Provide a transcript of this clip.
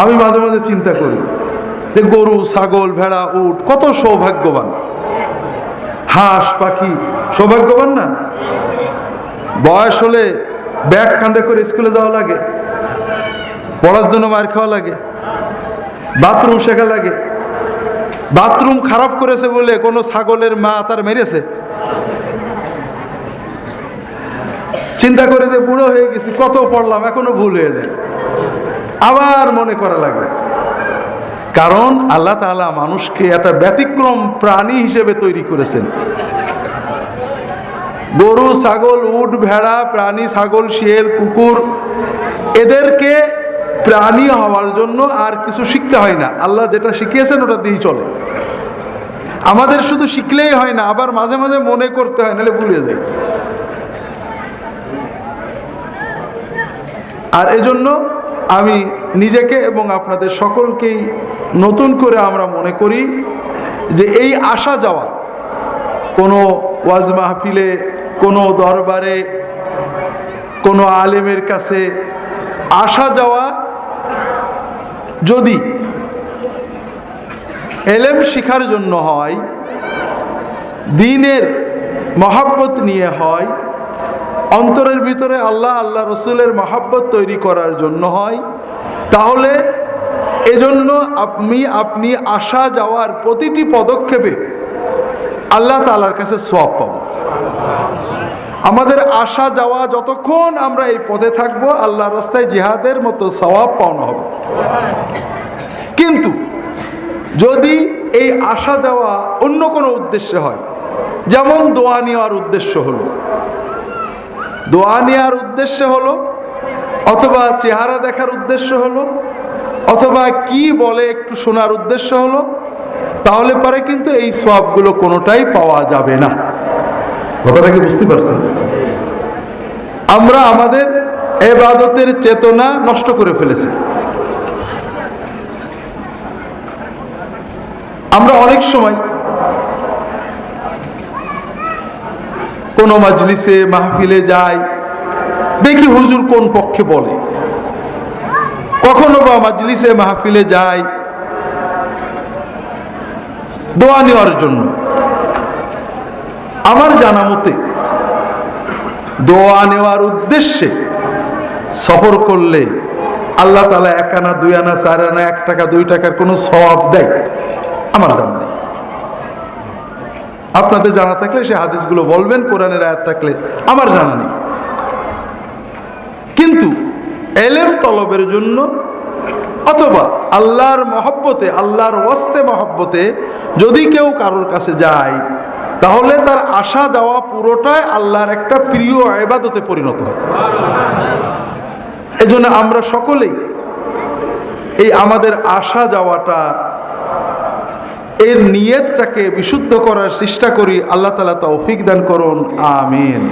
আমি মাঝে মাঝে চিন্তা করি যে গরু, ছাগল, ভেড়া, উট, কত সৌভাগ্যবান। হাঁস, পাখি, সৌভাগ্যবান না? বয়স হলে ব্যাগ কাঁধে করে স্কুলে যাওয়া লাগে, পড়ার জন্য মার খাওয়া লাগে, বাথরুম শেখা লাগে। বাথরুম খারাপ করেছে বলে কোনো ছাগলের মা তার মেরেছে। চিন্তা করে যে বুড়ো হয়ে গেছি, কত পড়লাম, এখনও ভুল হয়ে যায়। আবার মনে করা লাগে। কারণ আল্লাহ তাআলা মানুষকে একটা ব্যতিক্রম প্রাণী হিসেবে তৈরি করেছেন। গরু, ছাগল, উট, ভেড়া, প্রাণী, ছাগল, শিয়াল, কুকুর, এদেরকে প্রাণী হওয়ার জন্য আর কিছু শিখতে হয় না। আল্লাহ যেটা শিখিয়েছেন ওটা দিয়েই চলে। আমাদের শুধু শিখলেই হয় না, আবার মাঝে মাঝে মনে করতে হয়, নাহলে ভুলে যায় আর এজন্য আমি নিজেকে এবং আপনাদের সকলকেই নতুন করে আমরা মনে করি যে এই আসা যাওয়া, কোনো ওয়াজ মাহফিলে, কোনো দরবারে, কোনো আলেমের কাছে আসা যাওয়া যদি এলেম শিখার জন্য হয়, দিনের মহাব্বত নিয়ে হয় অন্তরের ভিতরে আল্লাহ আল্লাহ রসুলের মহাব্বত তৈরি করার জন্য হয়। তাহলে এজন্য আপনি আপনি আসা যাওয়ার প্রতিটি পদক্ষেপে আল্লাহ তালার কাছে সোয়াব পাব। আমাদের আসা যাওয়া যতক্ষণ আমরা এই পথে থাকব আল্লাহ রাস্তায় জিহাদের মতো সওয়াব পাওয়ানো হবে। কিন্তু যদি এই আসা যাওয়া অন্য কোনো উদ্দেশ্যে হয়, যেমন দোয়া নেওয়ার উদ্দেশ্য হলো দোয়া নেওয়ার উদ্দেশ্য হলো অথবা চেহারা দেখার উদ্দেশ্য হলো অথবা কি বলে একটু শোনার উদ্দেশ্য হলো তাহলে পরে কিন্তু এই সবগুলো কোনোটাই পাওয়া যাবে না। কথাটা কি বুঝতে পারছেন? আমরা আমাদের এবাদতের চেতনা নষ্ট করে ফেলেছি। আমরা অনেক সময় কোনো মাজলিসে মাহফিলে যাই দেখি হুজুর কোন পক্ষে বলে। কখনো বা মাজলিসে মাহফিলে যাই দোয়া নেওয়ার জন্য। আমার জানা মতে, দোয়া নেওয়ার উদ্দেশ্যে সফর করলে আল্লাহ তালা এক আনা, দুই আনা, চার আনা, এক টাকা, দুই টাকার কোনো স্বভাব দেয়। আমার জানা আপনাদের জানা থাকলে সে হাদিসগুলো বলবেন, কোরআনের আয়াত থাকলে। আমার জানা নেই। কিন্তু এলেম তলবের জন্য অথবা আল্লাহর মহব্বতে, আল্লাহর ওয়াস্তে মহব্বতে যদি কেউ কারোর কাছে যায়, তাহলে তার আসা যাওয়া পুরোটাই আল্লাহর একটা প্রিয় এবাদতে পরিণত হয়। এজন্য আমরা সকলেই এই আমাদের আসা যাওয়াটা এর নিয়তটাকে বিশুদ্ধ করার চেষ্টা করি আল্লাহ তালা তৌফিক দান করুন আমিন।